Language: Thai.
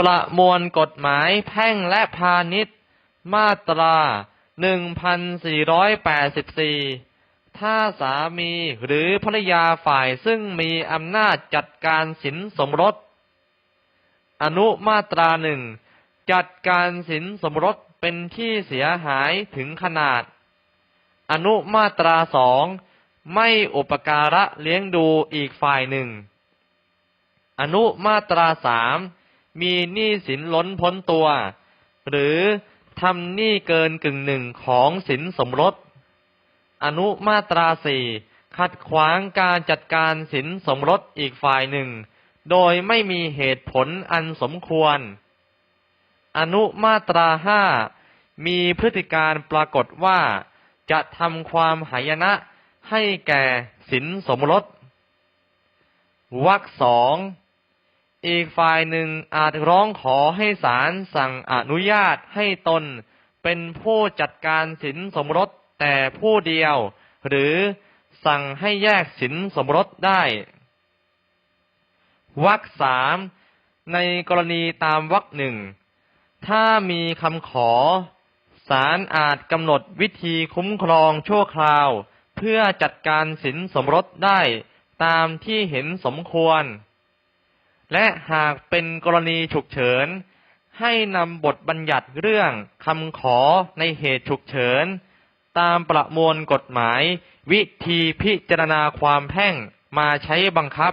ประมวลกฎหมายแพ่งและพาณิชย์ มาตรา 1484 ถ้าสามีหรือภรรยาฝ่ายซึ่งมีอำนาจจัดการสินสมรส อนุมาตราหนึ่ง จัดการสินสมรสเป็นที่เสียหายถึงขนาด อนุมาตราสอง ไม่อุปการะเลี้ยงดูอีกฝ่ายหนึ่ง อนุมาตราสาม มีหนี้สินล้นพ้นตัว หรือทำหนี้เกินกึ่งหนึ่งของสินสมรส อนุมาตราสี่ขัดขวางการจัดการสินสมรสอีกฝ่ายหนึ่ง โดยไม่มีเหตุผลอันสมควร อนุมาตราห้ามีพฤติการปรากฏว่า จะทำความหายนะให้แก่สินสมรสวรรคสอง อีกฝ่ายหนึ่งอาจร้องขอให้ศาลสั่งอนุญาตให้ตน เป็นผู้จัดการสินสมรสแต่ผู้เดียว หรือสั่งให้แยกสินสมรสได้วรรคสามในกรณีตามวรรคหนึ่ง ถ้ามีคำขอศาลอาจกำหนดวิธีคุ้มครองชั่วคราว เพื่อจัดการสินสมรสได้ตามที่เห็นสมควร และหากเป็นกรณีฉุกเฉิน ให้นำบทบัญญัติเรื่องคำขอในเหตุฉุกเฉิน ตามประมวลกฎหมาย วิธีพิจารณาความแพ่งมาใช้บังคับ